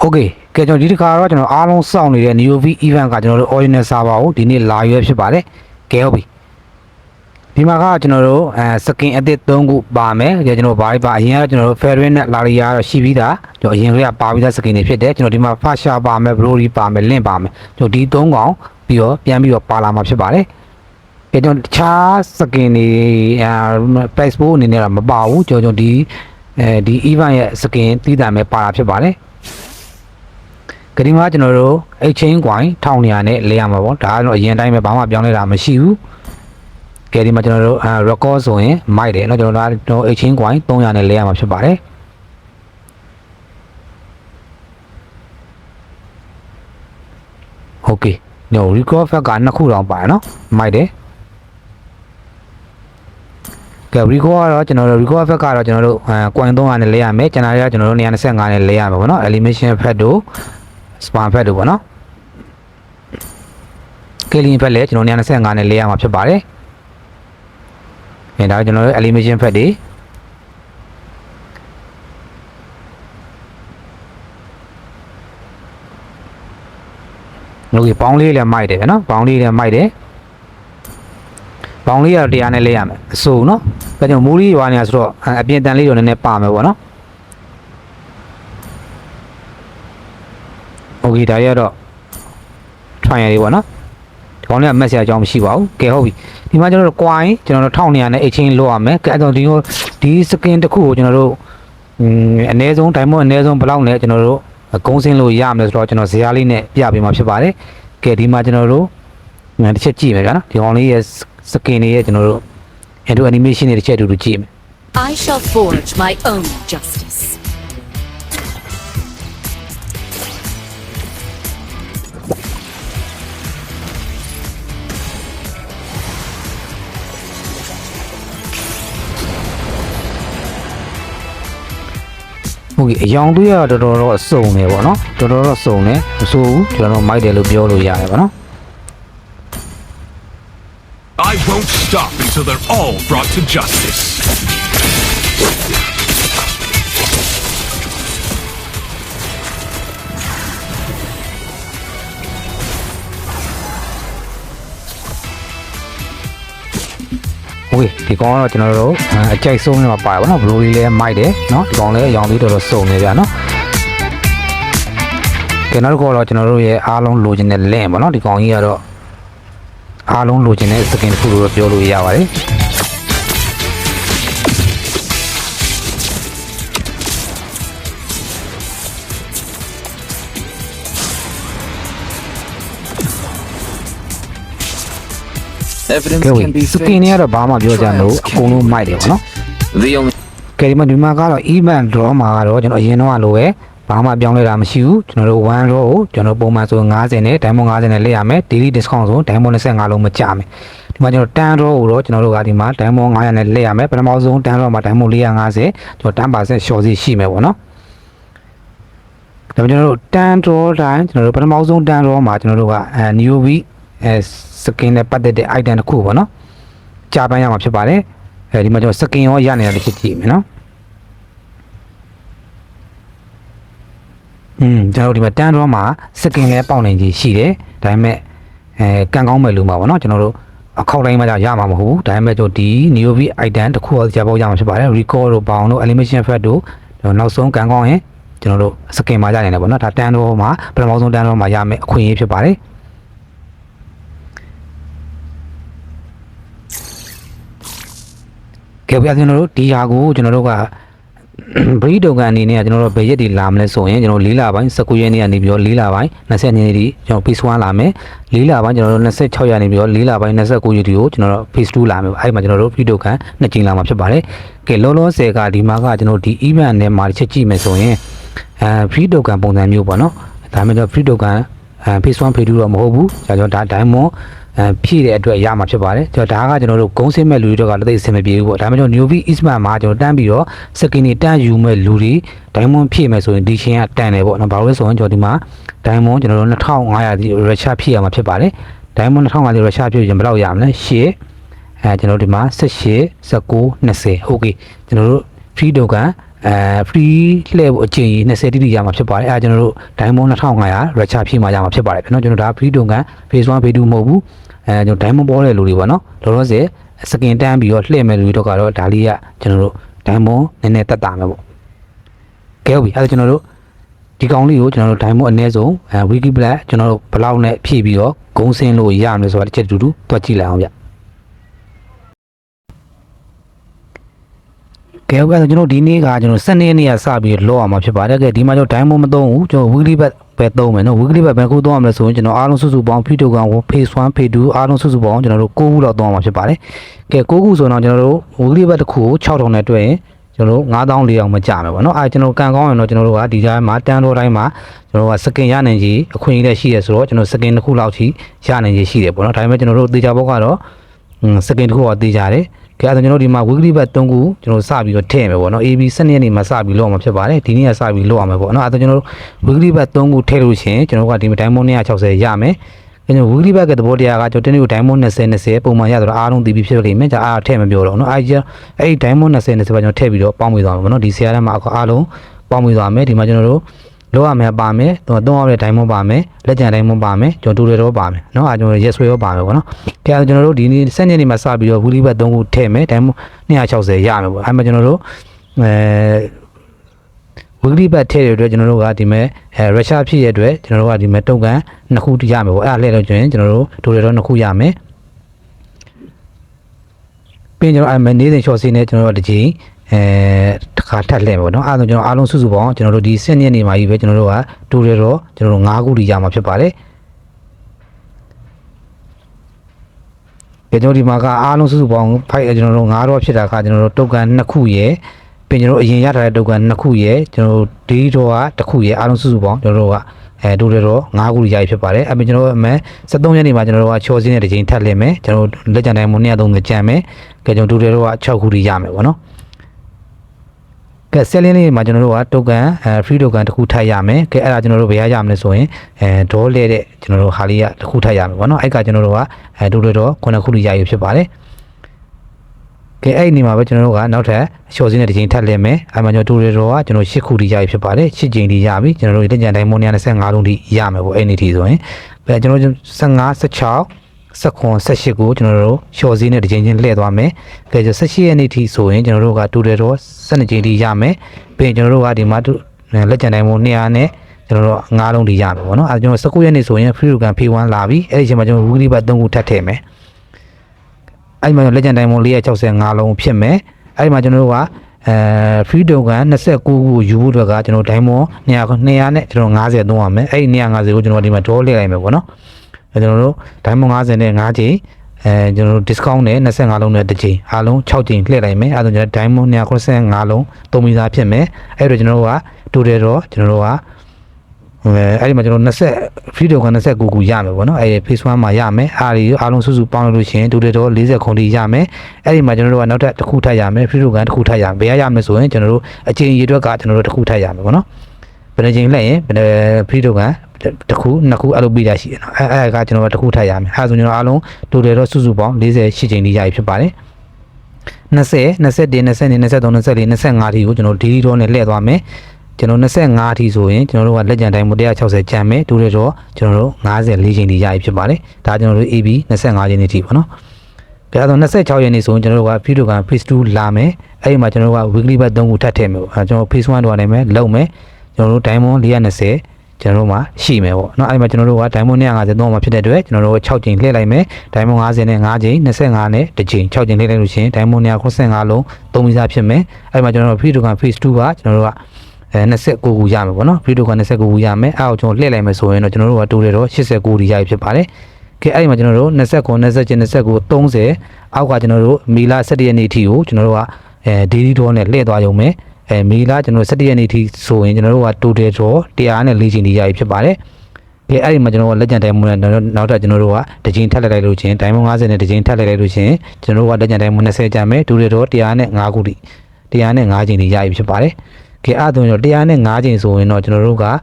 โอเคကဲကျွန်တော်ဒီတစ်ခါတော့ကျွန်တော်အားလုံးစောင့်နေတဲ့ Neo V event ကကျွန်တော်တို့ original server ကိုဒီနေ့လာရွေးဖြစ်ပါတယ်ကဲဟုတ်ပြီဒီမှာကကျွန်တော်တို့အဲ skin အသစ်3ခုပါမယ်ကြကျွန်တော်ဘာတွေပါအရင်ကကျွန်တော်တို့ Fairy နဲ့ Laria တော့ရှိပြီးသားကျွန်တော်အရင်ကလေးကပါပြီးသား skin တွေဖြစ်တယ်ကျွန်တော်ဒီမှာ Fasha ပါမယ် Broly ပါမယ် Link ပါမယ်ကျွန်တော်ဒီ3កောင်ပြီးတော့ပြန်ပြီးတော့ပါလာမှာဖြစ်ပါတယ်ကဲကျွန်တော်တခြား skin တွေအဲ Facebook အနေနဲ့တော့မပါဘူးကျွန်တော်ဒီအဲဒီ event ရဲ့ skin တီးတာမဲ့ပါတာဖြစ်ပါတယ် ကဒီမှာကျွန်တော်တို့အချင်းကွိုင်း1200နဲ့လဲရမှာပေါ့ဒါကတော့အရင်တိုင်းပဲဘာမှပြောင်းလဲတာမရှိဘူးကဲဒီမှာကျွန်တော်တို့အဲ record ဆိုရင်မိုက်တယ်เนาะကျွန်တော်တို့အချင်းကွိုင်း300နဲ့လဲရမှာဖြစ်ပါတယ်โอเคညို record fact ကနှစ်ခုတောင်ပါတယ်เนาะမိုက်တယ်ကဲ record ကတော့ကျွန်တော်တို့ record fact ကတော့ကျွန်တော်တို့အဲ coin 300နဲ့လဲရမယ်ကျွန်တော်တို့ကကျွန်တော်တို့225နဲ့လဲရမှာပေါ့เนาะ animation fact တို့ spam ဖက်တို့ပေါ့နော်ကလင်းဖက်လည်းကျွန်တော်225နဲ့လေးရမှာဖြစ်ပါတယ်အဲဒါကျွန်တော်တို့ animation ဖက်တွေလို့ပေါင်းလေးလည်းမိုက်တယ်နော်ပေါင်းလေးလည်းမိုက်တယ်ပေါင်းလေးကတော့တရားနဲ့လေးရမယ်အစိုးနော်ဒါကြောင့်မိုးလေးရွာနေရဆိုတော့အပြင်တန်လေးတော့နည်းနည်းပါမယ်ပေါ့နော် โอเคဒါရတော့ try ရလေးပေါ့နော်ဒီကောင်လေးက message အကြောင်းမရှိပါဘူးကဲဟုတ်ပြီဒီမှာကျွန်တော်တို့ coin ကျွန်တော်တို့1200နဲ့ exchange လုပ်ရမယ်ကဲအဲ့တော့ဒီကိုဒီ skin တစ်ခုကိုကျွန်တော်တို့อืมအနည်းဆုံး diamond အနည်းဆုံးဘယ်လောက်နဲ့ကျွန်တော်တို့ဂုံးစင်းလို့ရမယ်ဆိုတော့ကျွန်တော်ဇာတ်လေးနဲ့ပြပေးမှာဖြစ်ပါတယ်ကဲဒီမှာကျွန်တော်တို့တစ်ချက်ကြည့်မယ်ဗျာနော်ဒီကောင်လေးရဲ့ skin တွေရဲ့ကျွန်တော်တို့ into animation တွေတစ်ချက်အတူတူကြည့်မယ် I shall forge my own justice. ဟုတ်ကဲ့အယောင်သွေးရတော်တော်တော့စုံနေပေါ့နော်တော်တော်တော့စုံနေမဆိုးဘူးကျွန်တော်တို့မိုက်တယ်လို့ပြောလို့ရတယ်ပေါ့နော် I won't stop until they're all brought to justice. ဝေးဒီကောင်ကတော့ကျွန်တော်တို့အကြိုက်ဆုံးနဲ့ပါပါနော်ဘလိုလေးလည်းမိုက်တယ်နော်ဒီကောင်လည်းအရောင်သေးတော်တော်စုံနေပြန်နော်ကဲနောက်တစ်ခုကတော့ကျွန်တော်တို့ရဲ့အားလုံးလိုချင်တဲ့ link ပေါ့နော်ဒီကောင်ကြီးကတော့အားလုံးလိုချင်တဲ့ skin တစ်ခုလို့ပြောလို့ရပါတယ် ကဲဝေ can be စကင် faked. တွေကတော့ဘာမှပြောကြလို့အကုန်လုံးမိုက်တယ်ပေါ့နော် The only ကဲဒီမှာဒီမှာကတော့ event draw မှာကတော့ကျွန်တော်အရင်တော့လိုပဲဘာမှပြောင်းလဲတာမရှိဘူးကျွန်တော်တို့1 row ကိုကျွန်တော်ပုံမှန်ဆို90နဲ့ diamond 90နဲ့လက်ရမယ် daily discount ဆို diamond 25လုံးမကြမယ်ဒီမှာကျွန်တော်10 row ကိုတော့ကျွန်တော်တို့ကဒီမှာ diamond 900နဲ့လက်ရမယ်ပထမဆုံး10 row မှာ diamond 450ကျွန်တော်10% short စီရှိမယ်ပေါ့နော်ဒါပေမဲ့ကျွန်တော်တို့10 draw တိုင်းကျွန်တော်တို့ပထမဆုံး10 draw မှာကျွန်တော်တို့က အဲစကင်နဲ့ပတ်သက်တဲ့ item တစ်ခုပေါ့နော်ကြာပန်းရမှာဖြစ်ပါတယ်အဲဒီမှာကျွန်တော်စကင်ရောရနေတာတစ်ချက်ကြည့်မယ်နော်อืมကျွန်တော်ဒီမှာတန်တော့မှာစကင်လည်းပေါက်နိုင်ကြီးရှိတယ်ဒါပေမဲ့အဲကန်ကောင်းမယ်လို့မှာပေါ့နော်ကျွန်တော်တို့အခောက်တိုင်းမှာရမှာမဟုတ်ဘူးဒါပေမဲ့ကျွန်တော်ဒီ NeoV item တစ်ခုတော့ကြာပေါက်ရမှာဖြစ်ပါတယ် record တို့ဘောင်တို့ animation effect တို့ကျွန်တော်နောက်ဆုံးကန်ကောင်းရင်ကျွန်တော်တို့စကင်မှာရနိုင်တယ်ပေါ့နော်ဒါတန်တော့မှာပထမဆုံးတန်တော့မှာရမယ်အခွင့်အရေးဖြစ်ပါတယ် ကဲဗျာကျွန်တော်တို့ဒီဟာကိုကျွန်တော်တို့ကဘရီတိုကန်အနေနဲ့ကကျွန်တော်တို့ဘယ်ရက်ဒီလာမလဲဆိုရင်ကျွန်တော်၄လပိုင်း19ရက်နေ့ကနေပြီးတော့၄လပိုင်း20ရက်နေ့ဒီကျွန်တော် phase 1လာမယ်၄လပိုင်းကျွန်တော်တို့26ရက်နေပြီးတော့၄လပိုင်း29ရက်ဒီကိုကျွန်တော်တို့ phase 2လာမယ်အဲ့မှာကျွန်တော်တို့ဘရီတိုကန်နှစ်ကြိမ်လာမှာဖြစ်ပါတယ်ကဲလောလောဆယ်ကဒီမှာကကျွန်တော်ဒီ event နဲ့မှာတစ်ချက်ကြည့်မယ်ဆိုရင်အဲဘရီတိုကန်ပုံစံမျိုးပေါ့နော်ဒါမှမဟုတ်ဘရီတိုကန်အဲ phase 1 phase 2တော့မဟုတ်ဘူးကျွန်တော်ဒါ diamond အဲ ဖြည့်တဲ့အတွက်ရမှာဖြစ်ပါတယ်ကျွန်တော်ဒါကကျွန်တော်တို့ဂုံးစင်းမဲ့လူတွေတော့ကလက်သိအဆင်မပြေဘူးပေါ့ဒါပေမဲ့ကျွန်တော် New V Eastman မှာကျွန်တော်တန်းပြီးတော့စကင်နေတန်းယူမဲ့လူတွေ diamond ဖြည့်မယ်ဆိုရင်ဒီရှင်ကတန်တယ်ပေါ့နော်ဘာလို့လဲဆိုရင်ကျွန်တော်ဒီမှာ diamond ကျွန်တော်တို့2500ဒီ Russia ဖြည့်ရမှာဖြစ်ပါတယ် diamond 2500ဒီ Russia ဖြည့်ရင်ဘယ်လောက်ရမလဲရှေ့အဲကျွန်တော်တို့ဒီမှာ18 19 20 okay ကျွန်တော်တို့ free token အဲ free လှည့်ဖို့အချိန်ကြီး20တိတိရမှာဖြစ်ပါတယ်အဲဒါကျွန်တော်တို့ diamond 2500 retcha ဖြည့်မှာရမှာဖြစ်ပါတယ်ဗျနော်ကျွန်တော်ဒါ free တုံက phase 1 phase 2မဟုတ်ဘူး အဲကျွန်တော် diamond ပေါ်တဲ့လူတွေပေါ့နော်လောလောဆယ်စကင်တန်းပြီးတော့လှည့်မဲ့လူတွေတော့ကတော့ဒါလေးကကျွန်တော်တို့ diamond နည်းနည်းတက်တာမယ်ပေါ့ကဲဟုတ်ပြီအဲဒါကျွန်တော်တို့ဒီကောင်လေးကိုကျွန်တော်တို့ diamond အနည်းဆုံးအဲ wiki black ကျွန်တော်တို့ဘလောက်နဲ့ဖြည့်ပြီးတော့ဂုံးစင်းလို့ရမယ်ဆိုတာတစ်ချက်တူတူတွက်ကြည့်လိုက်အောင်ဗျ ကဲဟုတ်ကဲ့ဆိုကျွန်တော်ဒီနေ့ကကျွန်တော်7ရက်နေ့ကစပြီးလောအောင်မှာဖြစ်ပါတယ်ကဲဒီမှာကျွန်တော် diamond မသုံးဘူးကျွန်တော် weekly bet ပဲသုံးမယ်နော် weekly bet ဘယ်ခုသုံးရမလဲဆိုရင်ကျွန်တော်အားလုံးစုစုပေါင်း free token ကို phase 1 phase 2အားလုံးစုစုပေါင်းကျွန်တော်တို့9ခုလောက်သုံးရမှာဖြစ်ပါတယ်ကဲ9ခုဆိုတော့ကျွန်တော်တို့ weekly bet တစ်ခုကို6000နဲ့တွက်ရင်ကျွန်တော်တို့9400အောင်မကြမယ်ပေါ့နော်အဲကျွန်တော်ကန်ကောင်းရင်တော့ကျွန်တော်တို့ကဒီကြားမှာတန်းတော်တိုင်းမှာကျွန်တော်တို့ကစကင်ရနိုင်ကြီးအခွင့်အရေးလည်းရှိရဆိုတော့ကျွန်တော်စကင်တစ်ခုလောက်ထိရနိုင်ကြီးရှိတယ်ပေါ့နော်ဒါပေမဲ့ကျွန်တော်တို့သေချာဘောကတော့စကင်တစ်ခုတော့တေးကြတယ်။ ကြအဲ့ဒါကျွန်တော်ဒီမှာ weekly bet 3ခုကျွန်တော်စပြီးတော့ထည့်မယ်ပေါ့နော်။ AB 7ရက်နေ့မှာစပြီးလောက်မှာဖြစ်ပါတယ်။ဒီနေ့ကစပြီးလောက်အောင်မယ်ပေါ့နော်။အဲ့ဒါကျွန်တော်တို့ weekly bet 3ခုထည့်လို့ရှိရင်ကျွန်တော်ကဒီ diamond 160ရမယ်။ကျွန်တော် weekly bet ကသဘောတရားကကျွန်တော်တင်းကို diamond 20 20ပုံမှန်ရတော့အားလုံးတည်ပြီးဖြစ်လိမ့်မယ်။ဒါအားထည့်မပြောတော့နော်။အဲ့ဒီအဲ့ဒီ diamond 20 20ပဲကျွန်တော်ထည့်ပြီးတော့ပေါင်းပြီးသွားမယ်ပေါ့နော်။ဒီ CRM မှာအားလုံးပေါင်းပြီးသွားမယ်။ဒီမှာကျွန်တော်တို့ လောက်ရမယ်ပါမယ်။တော့သုံးရတဲ့ diamond ပါမယ်။လက်ကျန် diamond ပါမယ်။ကျွန်တော်တူတွေတော့ပါမယ်။နော်။အဲကျွန်တော်ရက်ဆွဲရောပါမယ်ပေါ့နော်။ကြည့်ကျွန်တော်တို့ဒီနေ့စနေနေ့မှာစပြီးတော့ weekly bet 3ခုထည့်မယ်။ diamond 260ရမယ်ပေါ့။အဲမှာကျွန်တော်တို့အဲ weekly bet ထည့်ရတဲ့အတွက်ကျွန်တော်တို့ကဒီမဲ့အဲ Russia ဖြစ်ရတဲ့အတွက်ကျွန်တော်တို့ကဒီမဲ့တုံကန်နှစ်ခုရမယ်ပေါ့။အဲဒါလှည့်လို့ကျရင်ကျွန်တော်တို့တူတွေတော့နှစ်ခုရမယ်။ပြီးရင်ကျွန်တော်အဲမဲ့နေ့စဉ် short စီးနဲ့ကျွန်တော်တို့တစ်ချိန် အဲတစ်ခါထပ်လှည့်ပေါ့နော်အဲဒါဆိုကျွန်တော်အားလုံးစုစုပေါင်းကျွန်တော်တို့ဒီ7ရက်နေမှာကြီးပဲကျွန်တော်တို့ကတူတယ်တော့ကျွန်တော်တို့9ခုထိရမှာဖြစ်ပါတယ်ကျွန်တော်ဒီမှာကအားလုံးစုစုပေါင်းဖိုက်ကျွန်တော်တို့9တော့ဖြစ်တာကကျွန်တော်တို့တုတ်ကန်2ခုရယ်ပြင်ကျွန်တော်တို့အရင်ရထားတဲ့တုတ်ကန်2ခုရယ်ကျွန်တော်တို့ဒီတော့က1ခုရယ်အားလုံးစုစုပေါင်းကျွန်တော်တို့ကအဲတူတယ်တော့9ခုထိရပြီဖြစ်ပါတယ်အပြင်ကျွန်တော်တို့အမှန်73ရက်နေမှာကျွန်တော်တို့ကချော်စင်းတဲ့တစ်ချိန်ထပ်လင်းမယ်ကျွန်တော်တို့လက်ကျန်တိုင်းမ130ကျန်မယ်ကဲကျွန်တော်တူတယ်တော့က6ခုထိရမယ်ပေါ့နော် ကဲ selling လေးမှာကျွန်တော်တို့က token အဲ free token တစ်ခုထပ်ရမယ်ကဲအဲ့ဒါကျွန်တော်တို့ဘယ်ရရမလဲဆိုရင်အဲ draw လဲတဲ့ကျွန်တော်တို့ဟာလေးကတစ်ခုထပ်ရမယ်ပေါ့နော်အဲ့ကကျွန်တော်တို့ကအဲဒူတွေတော့ခုနှစ်ခုလေးရရဖြစ်ပါတယ်ကဲအဲ့ဒီနေမှာပဲကျွန်တော်တို့ကနောက်ထပ်အလျှော်စင်းတဲ့တစ်ချိန်ထပ်လဲမယ်အဲ့မှာကျွန်တော်ဒူတွေတော့ကကျွန်တော်၈ခုလေးရရဖြစ်ပါတယ်၈ချိန်လေးရပြီကျွန်တော်တို့လက်ကျန်တိုင်းမွန်25လုံးထိရမယ်ပေါ့အဲ့ဒီထိဆိုရင်ပဲကျွန်တော်တို့15 16 19 18ကိုကျွန်တော်တို့ရှော့စည်းနဲ့တစ်ချိန်ချင်းလှည့်သွားမယ်။ကဲကျ18ရက်နေ့ထိဆိုရင်ကျွန်တော်တို့ကတူတယ်တော့12ချိန်ထိရမယ်။ပြီးရင်ကျွန်တော်တို့ကဒီမှာလက်ကျန်တိုင်းမို့200နဲ့ကျွန်တော်တို့9လုံးထိရမယ်ပေါ့နော်။အဲကျွန်တော်19ရက်နေ့ဆိုရင် free token P1 လာပြီ။အဲ့ဒီအချိန်မှာကျွန်တော် weekly bat 3ခုထပ်ထည့်မယ်။အဲ့ဒီမှာလက်ကျန်တိုင်းမို့465လုံးဖြစ်မယ်။အဲ့ဒီမှာကျွန်တော်တို့ကအဲ free token 29ခုကိုယူဖို့အတွက်ကကျွန်တော် diamond 200 200နဲ့ကျွန်တော်90သုံးရမယ်။အဲ့ဒီ250ကိုကျွန်တော်ဒီမှာ draw လှည့်လိုက်မယ်ပေါ့နော်။ အဲကျွန်တော်တို့ diamond 50နဲ့5ချိန်အဲကျွန်တော်တို့ discount နဲ့25လုံးနဲ့တစ်ချိန်အားလုံး6ချိန်လှည့်လိုက်မယ်အဲဒါကျွန်တော် diamond 295လုံးသုံးမိသားဖြစ်မယ်အဲ့တော့ကျွန်တော်တို့က total တော့ကျွန်တော်တို့ကအဲအဲ့ဒီမှာကျွန်တော်20 free token 29ခုရမယ်ပေါ့နော်အဲ့ဒီ phase 1မှာရမယ်အားဒီအားလုံးစုစုပေါင်းလို့ရှိရင် total တော့40ခုထိရမယ်အဲ့ဒီမှာကျွန်တော်တို့ကနောက်ထပ်တစ်ခုထပ်ရမယ် free token တစ်ခုထပ်ရမယ်ဘယ်ရရမလဲဆိုရင်ကျွန်တော်တို့အချိန်ရေအတွက်ကကျွန်တော်တို့တစ်ခုထပ်ရမယ်ပေါ့နော်ဘ ယ်နှချိန်လက်ရင်ဘယ်နှ free token တစ်ခုနှစ်ခုအဲ့လိုပြီးတာရှိတယ်နော်အဲအဲ့ကကျွန်တော်တို့တစ်ခုထပ်ရမယ်အဲဆိုကျွန်တော်အားလုံး total တော့စုစုပေါင်း48ချိန်ထိရပြီဖြစ်ပါတယ်20 21 22 23 24 25ထိကိုကျွန်တော်ဒီဒီတော့နဲ့လှည့်သွားမယ်ကျွန်တော်25ထိဆိုရင်ကျွန်တော်တို့ကလက်ကျန်တိုင်းမို့160ကျန်မယ်ဒူရတော့ကျွန်တော်တို့54ချိန်ထိရပြီဖြစ်ပါတယ်ဒါကျွန်တော်တို့ AB 25ချိန်ထိပေါ့နော်ဒါဆို26ရက်နေ့ဆိုရင်ကျွန်တော်တို့က video က phase 2လာမယ်အဲ့ဒီမှာကျွန်တော်တို့က weekly bat 3ခုထပ်ထည့်မယ်ပေါ့ကျွန်တော် phase 1တော့နိုင်မယ်လုံမယ် ကျွန်တော်တို့ diamond 420ကျွန်တော်တို့မှာရှိမယ်ပေါ့เนาะအဲ့ဒီမှာကျွန်တော်တို့က diamond 150သုံးမှာဖြစ်တဲ့အတွက်ကျွန်တော်တို့6ချိန်လှည့်လိုက်မယ် diamond 50နဲ့5ချိန်25နဲ့တစ်ချိန်6ချိန်လှည့်လိုက်လို့ရှိရင် diamond 195လုံးသုံးပြီးသားဖြစ်မယ်အဲ့ဒီမှာကျွန်တော်တို့ free token phase 2ကကျွန်တော်တို့ကအဲ29ခုရမယ်ပေါ့နော် free token 29ခုရမယ်အဲ့အောင်ကျွန်တော်လှည့်လိုက်မယ်ဆိုရင်တော့ကျွန်တော်တို့ကတိုးတယ်တော့89ဒီရပြီဖြစ်ပါတယ်ကဲအဲ့ဒီမှာကျွန်တော်တို့29 29 29 30အောက်ကကျွန်တော်တို့မီလာ17ရက်နေ့အထိကိုကျွန်တော်တို့ကအဲဒေဒီတော်နဲ့လှည့်သွားရုံပဲ အဲမီလာကျွန်တော်17ရက်နေ့အထိဆိုရင်ကျွန်တော်တို့ကတိုးတယ်တော့104ချိန်ဒီရပြီဖြစ်ပါတယ်ကဲအဲ့ဒီမှာကျွန်တော်တို့လက်ကျန်တိုင်းမွန်းနဲ့နောက်ထပ်ကျွန်တော်တို့ကတစ်ချိန်ထပ်လိုက်လိုက်လို့ချင်းတိုင်းမွန်း50နဲ့တစ်ချိန်ထပ်လိုက်လိုက်လို့ချင်းကျွန်တော်တို့ကလက်ကျန်တိုင်းမွန်း20ကျန်မယ်ဒူရတော့105ခုတိ105ချိန်ဒီရပြီဖြစ်ပါတယ်ကဲအဲ့ဒါဆိုရင်105ချိန်ဆိုရင်တော့ကျွန်တော်တို့ကအဲ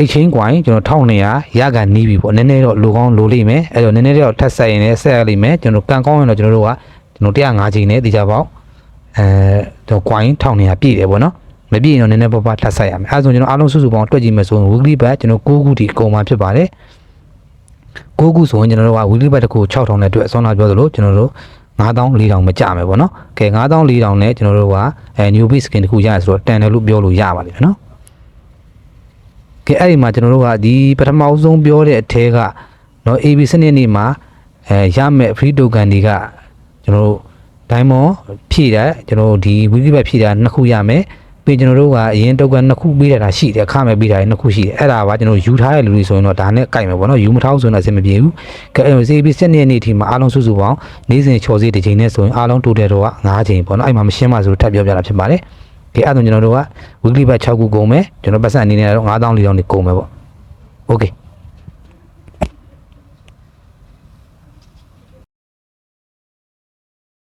exchange coin ကျွန်တော်1200ရကန်နီးပြီပေါ့နည်းနည်းတော့လိုကောင်းလိုလိမ့်မယ်အဲ့တော့နည်းနည်းတော့ထပ်ဆက်ရင်လည်းဆက်ရလိမ့်မယ်ကျွန်တော်ကန်ကောင်းရင်တော့ကျွန်တော်တို့ကကျွန်တော်105ချိန်နဲ့တေချာပေါက် အဲတော့ coin 1200ပြည့်တယ်ပေါ့နော်မပြည့်ရင်တော့နည်းနည်းပါးပါးထပ်ဆက်ရမယ်အဲဆိုကျွန်တော်အားလုံးစုစုပေါင်းတွက်ကြည့်မယ်ဆိုရင် weekly bet ကျွန်တော်9ခုဒီအကုန်မှာဖြစ်ပါတယ်9ခုဆိုရင်ကျွန်တော်တို့က weekly bet တစ်ခု6000နဲ့အတွက်အစွမ်းလာပြောသလိုကျွန်တော်တို့9000 4000မကြမယ်ပေါ့နော်။ကဲ9000 4000နဲ့ကျွန်တော်တို့ကအဲ new base skin တစ်ခုရရဆိုတော့တန်တယ်လို့ပြောလို့ရပါလိမ့်မယ်နော်။ကဲအဲ့ဒီမှာကျွန်တော်တို့ကဒီပထမဆုံးပြောတဲ့အထဲကနော် AB စနစ်နေမှာအဲရမဲ့ free token တွေကကျွန်တော်တို့ diamond ဖြည့်တယ်ကျွန်တော်တို့ဒီ weekly bet ဖြည့်တာနှစ်ခုရမယ်ပြီးကျွန်တော်တို့ကအရင် token နှစ်ခုပေးတာရှိတယ်အခမဲ့ပေးတာနှစ်ခုရှိတယ်အဲ့ဒါကကျွန်တော်ယူထားတဲ့လူတွေဆိုရင်တော့ဒါနဲ့ကြိုက်မယ်ပေါ့နော်ယူမထားဘူးဆိုရင်တော့အဆင်မပြေဘူးကဲအဲ့ AB စနစ်နေ့ဒီမှာအားလုံးစုစုပေါင်းနေ့စဉ်ချော်စီတစ်ချိန်နဲ့ဆိုရင်အားလုံး total တော့9ချိန်ပေါ့နော်အဲ့မှာမရှင်းပါဆိုလို့ထပ်ပြောပြတာဖြစ်ပါတယ်ကဲအဲ့ဒါဆိုကျွန်တော်တို့က weekly bat 6ခုကုန်မယ်ကျွန်တော်ပတ်စံအနေနဲ့တော့9400နေကုန်မယ်ပေါ့ okay